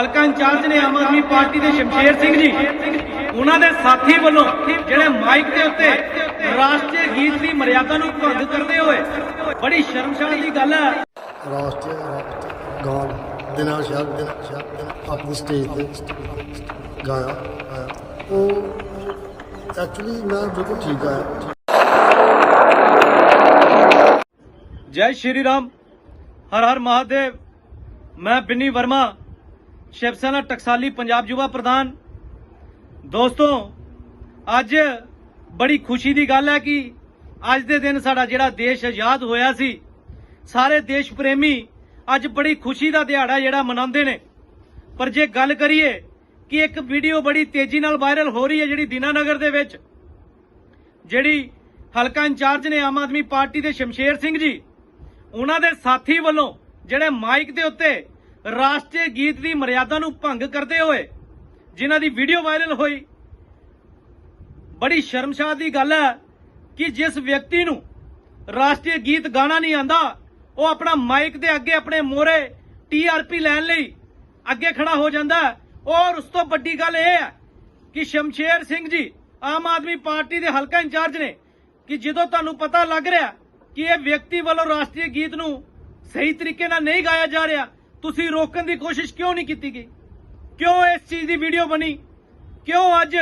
ਹਲਕਾ ਇੰਚਾਰਜ ਨੇ ਆਮ ਆਦਮੀ ਪਾਰਟੀ ਦੇ ਸ਼ਮਸ਼ੇਰ ਸਿੰਘ ਜੀ ਉਹਨਾਂ ਦੇ ਸਾਥੀ ਵੱਲੋਂ ਜਿਹੜੇ ਮਾਈਕ ਦੇ ਉੱਤੇ ਰਾਸ਼ਟਰੀ ਗੀਤ ਦੀ ਮਰਿਆਦਾ ਨੂੰ ਭੰਗ ਕਰਦੇ ਹੋਏ ਬੜੀ ਸ਼ਰਮਸ਼ਾਨੀ ਦੀ ਗੱਲ ਹੈ। ਰਾਸ਼ਟਰੀ ਗਾਨ ਦਿਨਾਂ ਸ਼ਾਹ ਦਿਨ ਆਪਣੀ ਸਟੇਜ ਤੇ ਗਾਇਆ ਉਹ ਐਕਚੁਅਲੀ ਮੈਂ ਬਿਲਕੁਲ ਠੀਕ ਆਇਆ। ਜੈ ਸ਼੍ਰੀ ਰਾਮ ਹਰ ਹਰ ਮਹਾਦੇਵ ਮੈਂ ਬਿੰਨੀ ਵਰਮਾ। ਸ਼ਿਵ ਸੈਨਾ ਟਕਸਾਲੀ ਪੰਜਾਬ ਯੁਵਾ ਪ੍ਰਧਾਨ। ਦੋਸਤੋ, ਅੱਜ ਬੜੀ ਖੁਸ਼ੀ ਦੀ ਗੱਲ ਹੈ ਕਿ ਅੱਜ ਦੇ ਦਿਨ ਸਾਡਾ ਜਿਹੜਾ ਦੇਸ਼ ਆਜ਼ਾਦ ਹੋਇਆ ਸੀ, ਸਾਰੇ ਦੇਸ਼ ਪ੍ਰੇਮੀ ਅੱਜ ਬੜੀ ਖੁਸ਼ੀ ਦਾ ਦਿਹਾੜਾ ਜਿਹੜਾ ਮਨਾਉਂਦੇ ਨੇ। ਪਰ ਜੇ ਗੱਲ ਕਰੀਏ ਕਿ ਇੱਕ ਵੀਡੀਓ ਬੜੀ ਤੇਜ਼ੀ ਨਾਲ ਵਾਇਰਲ ਹੋ ਰਹੀ ਹੈ ਜਿਹੜੀ ਦੀਨਾਨਗਰ ਦੇ ਵਿੱਚ, ਜਿਹੜੀ ਹਲਕਾ ਇੰਚਾਰਜ ਨੇ ਆਮ ਆਦਮੀ ਪਾਰਟੀ ਦੇ ਸ਼ਮਸ਼ੇਰ ਸਿੰਘ ਜੀ, ਉਹਨਾਂ ਦੇ ਸਾਥੀ ਵੱਲੋਂ ਜਿਹੜੇ ਮਾਈਕ ਦੇ ਉੱਤੇ ਰਾਸ਼ਟਰੀ ਗੀਤ ਦੀ ਮਰਿਆਦਾ ਨੂੰ ਭੰਗ ਕਰਦੇ ਹੋਏ ਜਿਨ੍ਹਾਂ ਦੀ ਵੀਡੀਓ ਵਾਇਰਲ ਹੋਈ, ਬੜੀ ਸ਼ਰਮਸ਼ਾਰ ਦੀ ਗੱਲ ਹੈ ਕਿ ਜਿਸ ਵਿਅਕਤੀ ਨੂੰ ਰਾਸ਼ਟਰੀ ਗੀਤ ਗਾਣਾ ਨਹੀਂ ਆਂਦਾ, ਉਹ ਆਪਣਾ ਮਾਈਕ ਦੇ ਅੱਗੇ ਆਪਣੇ ਮੋਰੇ ਟੀਆਰਪੀ ਲੈਣ ਲਈ ਅੱਗੇ ਖੜਾ ਹੋ ਜਾਂਦਾ ਔਰ ਉਸ ਤੋਂ ਵੱਡੀ ਗੱਲ ਇਹ ਹੈ ਕਿ ਸ਼ਮਸ਼ੇਰ ਸਿੰਘ ਜੀ ਆਮ ਆਦਮੀ ਪਾਰਟੀ ਦੇ ਹਲਕਾ ਇੰਚਾਰਜ ਨੇ ਕਿ ਜਦੋਂ ਤੁਹਾਨੂੰ ਪਤਾ ਲੱਗ ਰਿਹਾ ਕਿ ਇਹ ਵਿਅਕਤੀ ਵੱਲੋਂ ਰਾਸ਼ਟਰੀ ਗੀਤ ਨੂੰ ਸਹੀ ਤਰੀਕੇ ਨਾਲ ਨਹੀਂ ਗਾਇਆ ਜਾ ਰਿਹਾ ਤੁਸੀਂ ਰੋਕਣ ਦੀ ਕੋਸ਼ਿਸ਼ ਕਿਉਂ ਨਹੀਂ ਕੀਤੀ ਗਈ? ਕਿਉਂ ਇਸ ਚੀਜ਼ ਦੀ ਵੀਡੀਓ ਬਣੀ? ਕਿਉਂ ਅੱਜ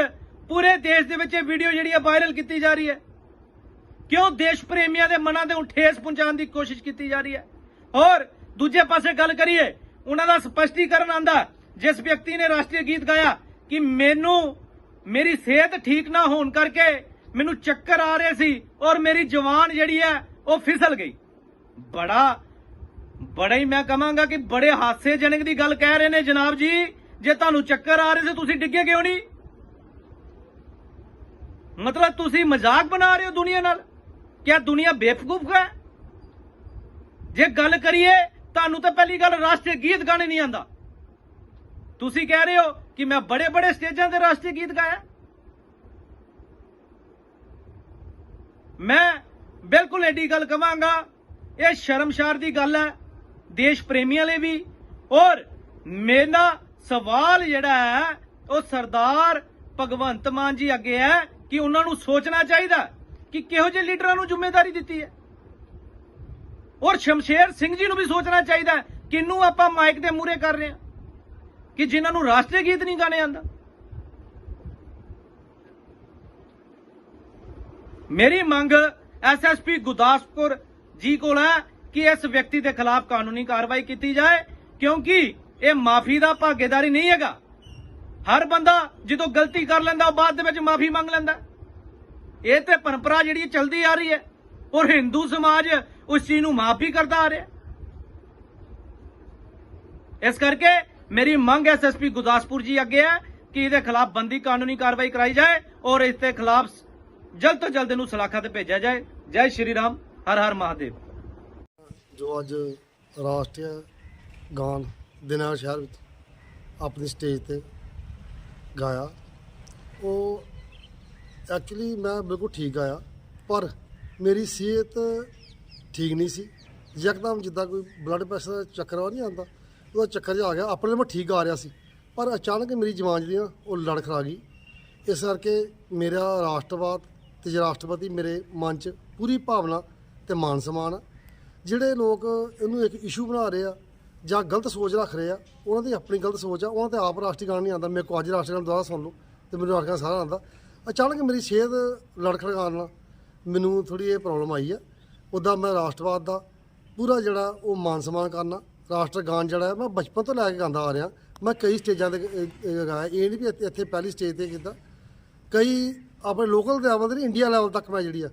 ਪੂਰੇ ਦੇਸ਼ ਦੇ ਵਿੱਚ ਇਹ ਵੀਡੀਓ ਜਿਹੜੀ ਹੈ ਵਾਇਰਲ ਕੀਤੀ ਜਾ ਰਹੀ ਹੈ? ਕਿਉਂ ਦੇਸ਼ ਪ੍ਰੇਮੀਆਂ ਦੇ ਮਨਾਂ ਦੇ ਠੇਸ ਪਹੁੰਚਾਉਣ ਦੀ ਕੋਸ਼ਿਸ਼ ਕੀਤੀ ਜਾ ਰਹੀ ਹੈ? ਔਰ ਦੂਜੇ ਪਾਸੇ ਗੱਲ ਕਰੀਏ, ਉਹਨਾਂ ਦਾ ਸਪਸ਼ਟੀਕਰਨ ਆਂਦਾ ਜਿਸ ਵਿਅਕਤੀ ਨੇ ਰਾਸ਼ਟਰੀ ਗੀਤ ਗਾਇਆ ਕਿ ਮੈਨੂੰ, ਮੇਰੀ ਸਿਹਤ ਠੀਕ ਨਾ ਹੋਣ ਕਰਕੇ ਮੈਨੂੰ ਚੱਕਰ ਆ ਰਹੇ ਸੀ ਔਰ ਮੇਰੀ ਜਵਾਨ ਜਿਹੜੀ ਹੈ ਉਹ ਫਿਸਲ ਗਈ। ਬੜਾ ਬੜਾ ਹੀ ਮੈਂ ਕਹਾਂਗਾ ਕਿ ਬੜੇ ਹਾਸੇਜਨਕ ਦੀ ਗੱਲ ਕਹਿ ਰਹੇ ਨੇ ਜਨਾਬ ਜੀ। ਜੇ ਤੁਹਾਨੂੰ ਚੱਕਰ ਆ ਰਹੇ ਸੀ, ਤੁਸੀਂ ਡਿੱਗੇ ਕਿਉਂ ਨਹੀਂ? ਮਤਲਬ ਤੁਸੀਂ ਮਜ਼ਾਕ ਬਣਾ ਰਹੇ ਹੋ ਦੁਨੀਆ ਨਾਲ? ਕਿਆ ਦੁਨੀਆ ਬੇਵਕੂਫ ਹੈ? ਜੇ ਗੱਲ ਕਰੀਏ, ਤੁਹਾਨੂੰ ਤਾਂ ਪਹਿਲੀ ਗੱਲ ਰਾਸ਼ਟਰੀ ਗੀਤ ਗਾਣੇ ਨਹੀਂ ਆਂਦਾ ਤੁਸੀਂ ਕਹਿ ਰਹੇ ਹੋ ਕਿ ਮੈਂ ਬੜੇ ਬੜੇ ਸਟੇਜਾਂ ਤੇ ਰਾਸ਼ਟਰੀ ਗੀਤ ਗਾਇਆ। ਮੈਂ ਬਿਲਕੁਲ ਐਡੀ ਗੱਲ ਕਵਾਂਗਾ, ਇਹ ਸ਼ਰਮਸ਼ਾਰ ਦੀ ਗੱਲ ਹੈ। ਦੇਸ਼ ਪ੍ਰੇਮੀਆਂ ਲਈ ਵੀ। ਔਰ ਮੇਰਾ ਸਵਾਲ ਜਿਹੜਾ ਹੈ ਉਹ ਸਰਦਾਰ ਭਗਵੰਤ ਮਾਨ ਜੀ ਅੱਗੇ ਹੈ ਕਿ ਉਹਨਾਂ ਨੂੰ ਸੋਚਣਾ ਚਾਹੀਦਾ ਕਿ ਕਿਹੋ ਜਿਹੇ ਲੀਡਰਾਂ ਨੂੰ ਜ਼ਿੰਮੇਵਾਰੀ ਦਿੱਤੀ ਹੈ। ਔਰ ਸ਼ਮਸ਼ੇਰ ਸਿੰਘ ਜੀ ਨੂੰ ਵੀ ਸੋਚਣਾ ਚਾਹੀਦਾ ਹੈ, ਕਿਹਨੂੰ ਆਪਾਂ ਮਾਈਕ ਦੇ ਮੂਹਰੇ ਕਰ ਰਹੇ ਹਾਂ ਕਿ ਜਿਨ੍ਹਾਂ ਨੂੰ ਰਾਸ਼ਟਰੀ ਗੀਤ ਨਹੀਂ ਗਾਣੇ ਆਂਦਾ ਮੇਰੀ ਮੰਗ ਐਸਐਸਪੀ ਗੁਰਦਾਸਪੁਰ ਜੀ ਕੋਲ ਹੈ ਕਿ ਇਸ ਵਿਅਕਤੀ ਦੇ ਖਿਲਾਫ ਕਾਨੂੰਨੀ ਕਾਰਵਾਈ ਕੀਤੀ ਜਾਏ, ਕਿਉਂਕਿ ਇਹ ਮਾਫੀ ਦਾ ਭਾਗੇਦਾਰੀ ਨਹੀਂ ਹੈਗਾ। ਹਰ ਬੰਦਾ ਜਦੋਂ ਗਲਤੀ ਕਰ ਲੈਂਦਾ, ਉਹ ਬਾਅਦ ਦੇ ਵਿੱਚ ਮਾਫੀ ਮੰਗ ਲੈਂਦਾ। ਇਹ ਤੇ ਪਰੰਪਰਾ ਜਿਹੜੀ ਚੱਲਦੀ ਆ ਰਹੀ ਹੈ ਔਰ ਹਿੰਦੂ ਸਮਾਜ ਉਸ ਚੀਜ਼ ਨੂੰ ਮਾਫੀ ਕਰਦਾ ਆ ਰਿਹਾ। ਇਸ ਕਰਕੇ ਮੇਰੀ ਮੰਗ ਐਸਐਸਪੀ ਗੁਰਦਾਸਪੁਰ ਜੀ ਅੱਗੇ ਹੈ ਕਿ ਇਹਦੇ ਖਿਲਾਫ ਬੰਦੀ ਕਾਨੂੰਨੀ ਕਾਰਵਾਈ ਕਰਾਈ ਜਾਏ ਔਰ ਇਸ ਦੇ ਖਿਲਾਫ ਜਲਦ ਤੋਂ ਜਲਦ ਇਹਨੂੰ ਸਲਾਖਾਂ ਤੇ ਭੇਜਿਆ ਜਾਏ। ਜੈ ਸ਼੍ਰੀ ਰਾਮ, ਹਰ ਹਰ ਮਹਾਦੇਵ। ਜੋ ਅੱਜ ਰਾਸ਼ਟਰੀ ਗਾਨ ਦਿਨਾਂ ਸ਼ਹਿਰ ਵਿੱਚ ਆਪਣੀ ਸਟੇਜ ਤੇ ਗਾਇਆ। ਉਹ ਐਕਚੁਅਲੀ ਮੈਂ ਬਿਲਕੁਲ ਠੀਕ ਆਇਆ ਪਰ ਮੇਰੀ ਸਿਹਤ ਠੀਕ ਨਹੀਂ ਸੀ। ਯਕਦਮ ਜਿੱਦਾਂ ਕੋਈ ਬਲੱਡ ਪ੍ਰੈਸ਼ਰ ਦਾ ਚੱਕਰ ਆ ਨਹੀਂ ਆਉਂਦਾ, ਉਹਦਾ ਚੱਕਰ ਜਿਹਾ ਆ ਗਿਆ। ਆਪਣੇ ਮੈਂ ਠੀਕ ਆ ਰਿਹਾ ਸੀ, ਪਰ ਅਚਾਨਕ ਮੇਰੀ ਜਵਾਨ ਜਿਹੜੀ ਨਾ, ਉਹ ਲੜ ਖੜਾ ਗਈ। ਇਸ ਕਰਕੇ ਮੇਰਾ ਰਾਸ਼ਟਰਵਾਦ ਤੇ ਰਾਸ਼ਟਰਪਤੀ ਮੇਰੇ ਮਨ 'ਚ ਪੂਰੀ ਭਾਵਨਾ ਤੇ ਮਾਨ ਸਮਾਨ ਆ। ਜਿਹੜੇ ਲੋਕ ਇਹਨੂੰ ਇੱਕ ਇਸ਼ੂ ਬਣਾ ਰਹੇ ਆ ਜਾਂ ਗਲਤ ਸੋਚ ਰੱਖ ਰਹੇ ਆ, ਉਹਨਾਂ ਦੀ ਆਪਣੀ ਗਲਤ ਸੋਚ ਆ, ਉਹਨਾਂ ਤੇ ਆਪ ਰਾਸ਼ਟਰੀ ਗਾਣ ਨਹੀਂ ਆਉਂਦਾ। ਮੇਰੇ ਕੋਲ ਅੱਜ ਰਾਸ਼ਟਰੀ ਗਾਣਾ ਦੁਬਾਰਾ ਸੁਣ ਲਓ ਤੇ ਮੈਨੂੰ ਰਾਸ਼ਟਰੀ ਗਾਣਾ ਸਾਰਾ ਆਉਂਦਾ। ਅਚਾਨਕ ਮੇਰੀ ਸਿਹਤ ਲੜਖੜਾਉਣ ਨਾਲ ਮੈਨੂੰ ਥੋੜੀ ਇਹ ਪ੍ਰੋਬਲਮ ਆਈ ਆ। ਉੱਦਾਂ ਮੈਂ ਰਾਸ਼ਟਰਵਾਦ ਦਾ ਪੂਰਾ ਜਿਹੜਾ ਉਹ ਮਾਨ ਸਨਮਾਨ ਕਰਨਾ, ਰਾਸ਼ਟਰ ਗਾਨ ਜਿਹੜਾ ਮੈਂ ਬਚਪਨ ਤੋਂ ਲੈ ਕੇ ਗਾਉਂਦਾ ਆ ਰਿਹਾ। ਮੈਂ ਕਈ ਸਟੇਜਾਂ ਤੇ ਗਾਇਆ ਇਹ ਨਹੀਂ ਵੀ ਇੱਥੇ- ਪਹਿਲੀ ਸਟੇਜ ਤੇ ਕੀਤਾ। ਕਈ ਆਪਣੇ ਲੋਕਲ ਲੈਵਲ ਤੇ ਨਹੀਂ ਇੰਡੀਆ ਲੈਵਲ ਤੱਕ ਮੈਂ ਜਿਹੜੀ ਆ,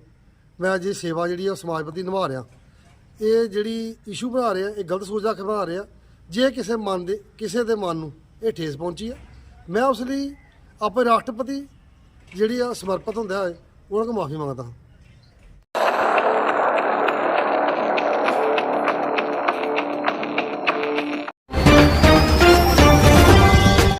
ਮੈਂ ਅੱਜ ਇਹ ਸੇਵਾ ਜਿਹੜੀ ਆ ਉਹ ਸਮਾਜ ਪ੍ਰਤੀ ਨਿਭਾ ਰਿਹਾ। ਇਹ ਜਿਹੜੀ ਇਸ਼ੂ ਬਣਾ ਰਿਹਾ ਇਹ ਗਲਤ ਸੋਚ ਰੱਖ ਬਣਾ ਰਿਹਾ ਜੇ ਕਿਸੇ ਮਨ ਦੇ, ਕਿਸੇ ਦੇ ਮਨ ਨੂੰ ਇਹ ਠੇਸ ਪਹੁੰਚੀ ਆ, ਮੈਂ ਉਸ ਲਈ ਆਪਣੇ ਰਾਸ਼ਟਰਪਤੀ ਜਿਹੜੀ ਆ, ਸਮਰਪਿਤ ਹੁੰਦਾ ਹੈ ਉਹਨਾਂ ਕੋਲ ਮਾਫੀ ਮੰਗਦਾ ਹਾਂ।